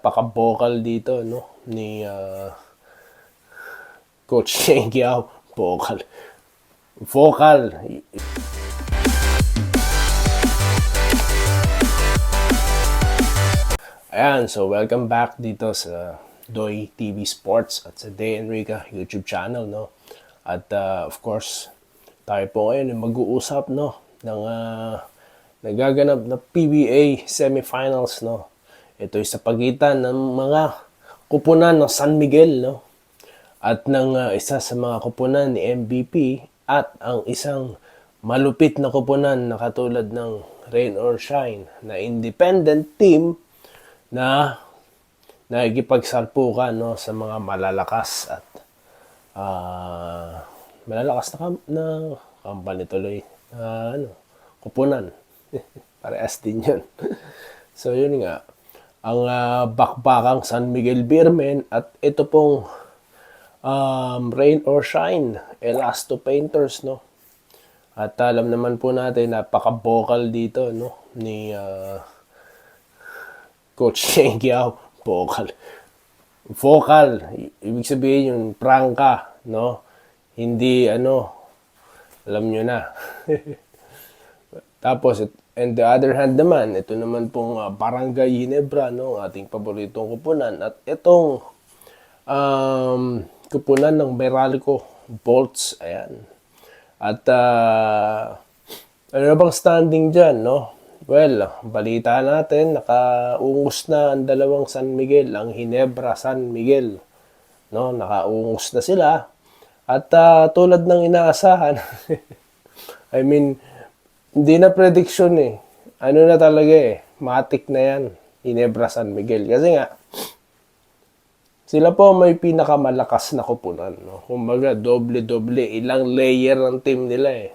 Paka-vocal dito, no? Ni ah, Coach Shane Giao. Vocal. Vocal. Ayan, so welcome back dito sa Doy TV Sports at sa Day Enrica YouTube channel, no? At uh, of course, tayo po ngayon ay mag-uusap, no? Ng uh, nagaganap na PBA semifinals, no? Ito ay sa pagitan ng mga kupunan ng San Miguel, no? At ng uh, isa sa mga kupunan ni MVP at ang isang malupit na kupunan na katulad ng Rain or Shine na independent team na nakikipagsalpukan no sa mga malalakas at ah, malalakas na, kam- na company tuloy na ano kupunan. Parehas din yun. So yun nga ang ah, bakbakang San Miguel Beermen at ito pong um, Rain or Shine Elasto Painters no at alam naman po natin napaka-vocal dito no ni ah, Coach Shane Giao, vocal. Vocal, ibig sabihin yung prangka, no? Hindi ano, alam nyo na. Tapos, and the other hand naman, ito naman pong ah, Barangay Ginebra, no? Ating paboritong kupunan. At itong um, kupunan ng Meralco Bolts, ayan. At ah, ano na bang standing dyan, no? Well, balita natin, nakaungos na ang dalawang San Miguel, ang Hinebra San Miguel. No, nakaungos na sila. At ah, tulad ng inaasahan, I mean, hindi na prediction eh. Ano na talaga eh, matik na yan, Hinebra San Miguel. Kasi nga, sila po may pinakamalakas na kupunan. No? Kumbaga, doble-doble, ilang layer ng team nila eh.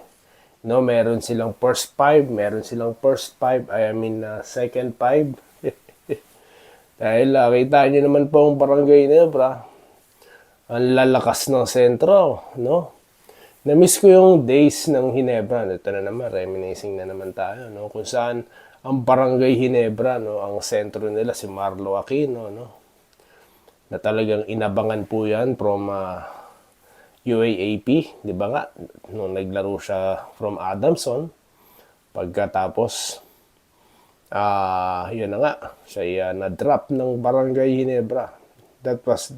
No, meron silang first five, meron silang first five, I mean uh, second five. Dahil uh, kita nyo naman po ang barangay Nebra, ang lalakas ng sentro, no? Na-miss ko yung days ng Hinebra. Ito na naman, reminiscing na naman tayo, no? Kung saan ang barangay Hinebra, no? Ang sentro nila si Marlo Aquino, no? Na talagang inabangan po yan from uh, UAAP, di ba nga? Nung naglaro siya from Adamson, pagkatapos, ah, yun na nga, siya ah, na-drop ng Barangay Ginebra. That was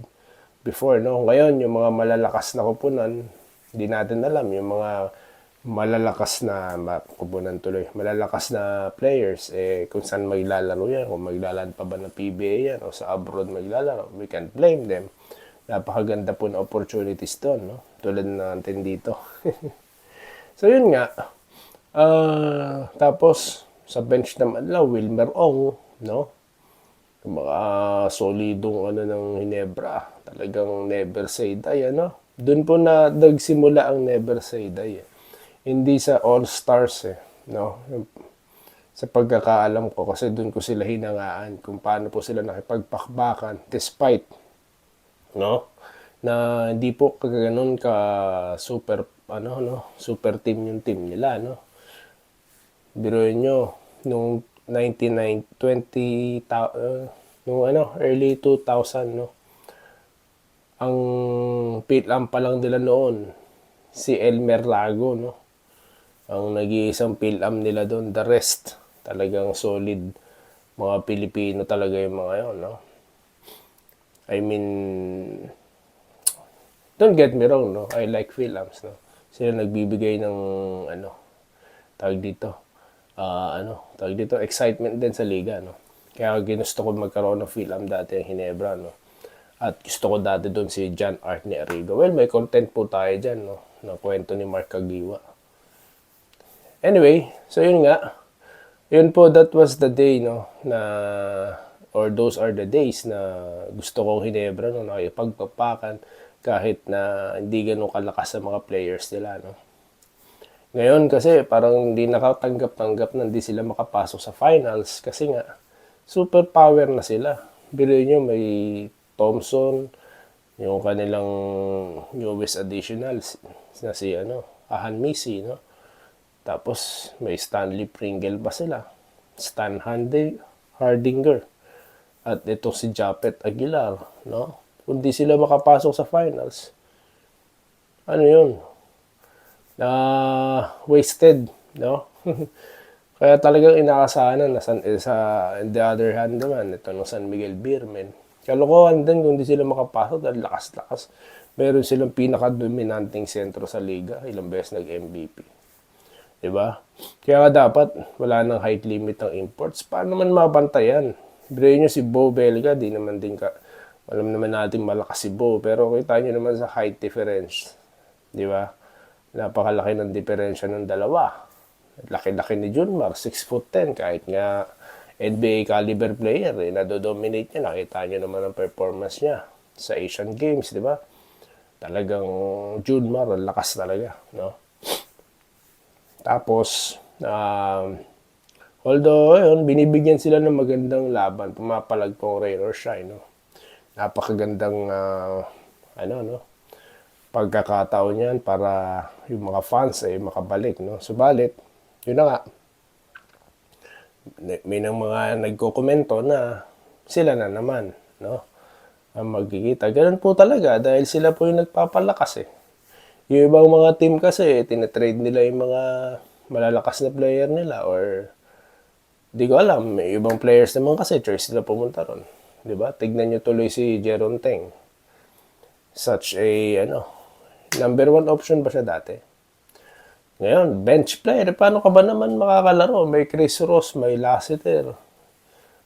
before, no? Ngayon, yung mga malalakas na kupunan, hindi natin alam, yung mga malalakas na ma- kupunan tuloy, malalakas na players, eh, kung saan maglalaro yan, kung maglalaan pa ba ng PBA yan, o sa abroad maglalaro, we can't blame them napakaganda po na opportunities doon, no? Tulad natin dito. so, yun nga. Ah, tapos, sa bench naman lang, Wilmer Ong, no? Mga solidong ano ng Hinebra. Talagang never say die, ano? Doon po na nagsimula ang never say die. Eh. Hindi sa all-stars, eh. No? Sa pagkakaalam ko, kasi doon ko sila hinangaan kung paano po sila nakipagpakbakan despite no? Na hindi po kaganoon ka super ano no, super team yung team nila, no? Biruin nyo, nung 99 20 ta- uh, nung ano, early 2000, no? Ang pitlam pa lang nila noon si Elmer Lago, no? Ang nag-iisang pilam nila doon, the rest talagang solid mga Pilipino talaga yung mga yon, no? I mean, don't get me wrong, no? I like films, no? Sila nagbibigay ng, ano, tawag dito, ah, ano, tawag dito, excitement din sa liga, no? Kaya ginusto ko magkaroon ng film dati ang Hinebra, no? At gusto ko dati doon si John Art ni Arrigo. Well, may content po tayo dyan, no? Na kwento ni Mark Cagiwa. Anyway, so yun nga. Yun po, that was the day, no? Na or those are the days na gusto kong Hinebra no nakipagpapakan kahit na hindi ganun kalakas sa mga players nila no ngayon kasi parang hindi nakatanggap-tanggap na hindi sila makapasok sa finals kasi nga super power na sila bilhin nyo may Thompson yung kanilang newest additionals na si ano Ahan Misi no tapos may Stanley Pringle pa sila Stan Hardinger at ito si Japet Aguilar, no? Kung di sila makapasok sa finals, ano yun? Na wasted, no? Kaya talagang inaasahan na sa, sa the other hand naman, ito ng San Miguel Beermen. Kalokohan din kung di sila makapasok dahil lakas-lakas. Meron silang pinaka-dominanting sentro sa liga, ilang beses nag-MVP. Diba? Kaya dapat wala nang height limit ng imports. Paano naman mabantayan? Birayin nyo si Bo Belga, di naman din ka, alam naman natin malakas si Bo, pero kita nyo naman sa height difference. Di ba? Napakalaki ng diferensya ng dalawa. Laki-laki ni Junmar, 6 foot 10, kahit nga NBA caliber player, eh, nadodominate niya. Nakita nyo naman ang performance niya sa Asian Games, di ba? Talagang Junmar, ang lakas talaga, no? Tapos, um, although, ayun, binibigyan sila ng magandang laban, pumapalag pong rain or shine, no? Napakagandang, ah, ano, no? Pagkakataon yan para yung mga fans ay makabalik, no? Subalit, yun na nga, may nang mga nagkokomento na sila na naman, no? Ang magkikita. Ganun po talaga dahil sila po yung nagpapalakas eh. Yung ibang mga team kasi, tinatrade nila yung mga malalakas na player nila or di ko alam, may ibang players naman kasi choice sila pumunta ron. Di ba? Tignan nyo tuloy si Jeron Teng. Such a, ano, number one option ba siya dati? Ngayon, bench player. Paano ka ba naman makakalaro? May Chris Ross, may Lassiter.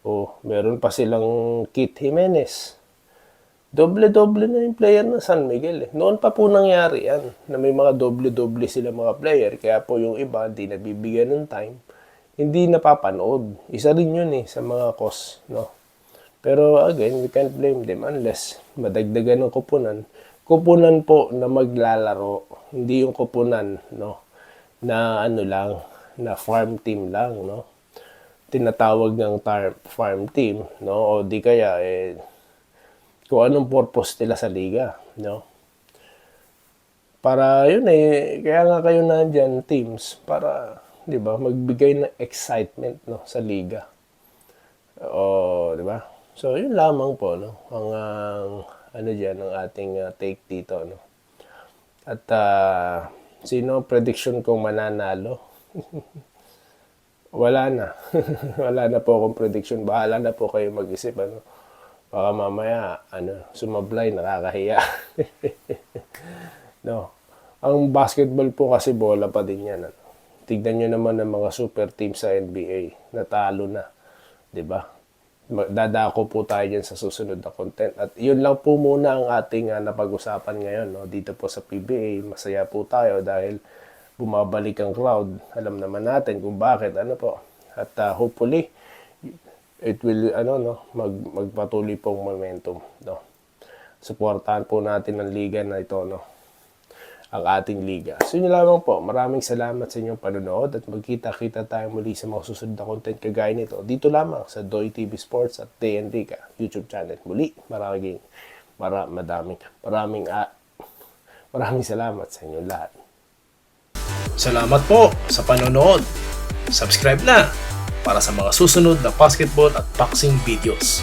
O, meron pa silang Kit Jimenez. Doble-doble na yung player ng San Miguel. Eh. Noon pa po nangyari yan, na may mga doble-doble sila mga player. Kaya po yung iba, hindi nabibigyan ng time. Hindi napapanood. Isa rin yun eh, sa mga cause. No? Pero again, we can't blame them unless madagdagan ng kupunan. Kupunan po na maglalaro, hindi yung kupunan, no? Na ano lang, na farm team lang, no? Tinatawag ng tar- farm team, no? O di kaya, eh, kung anong purpose nila sa liga, no? Para yun eh, kaya nga kayo nandyan, teams, para, di ba, magbigay ng excitement, no, sa liga. O, di ba? So, yun lamang po, no? Ang, ang ano dyan, ang ating uh, take dito, no? At, uh, sino prediction kong mananalo? Wala na. Wala na po akong prediction. Bahala na po kayo mag-isip, ano? Baka mamaya, ano, sumablay, nakakahiya. no. Ang basketball po kasi bola pa din yan. Ano? Tignan nyo naman ng mga super team sa NBA. Natalo na. 'di ba? Dadako po tayo dyan sa susunod na content. At yun lang po muna ang ating uh, napag-usapan ngayon. No? Dito po sa PBA, masaya po tayo dahil bumabalik ang crowd. Alam naman natin kung bakit. Ano po. At uh, hopefully, it will ano no mag magpatuloy pong momentum no suportahan po natin ang liga na ito no ang ating liga. So yun lamang po. Maraming salamat sa inyong panonood at magkita-kita tayo muli sa mga susunod na content kagaya nito. Dito lamang sa Doy TV Sports at TND YouTube channel. Muli, maraming mara, madaming maraming uh, maraming salamat sa inyong lahat. Salamat po sa panonood. Subscribe na para sa mga susunod na basketball at boxing videos.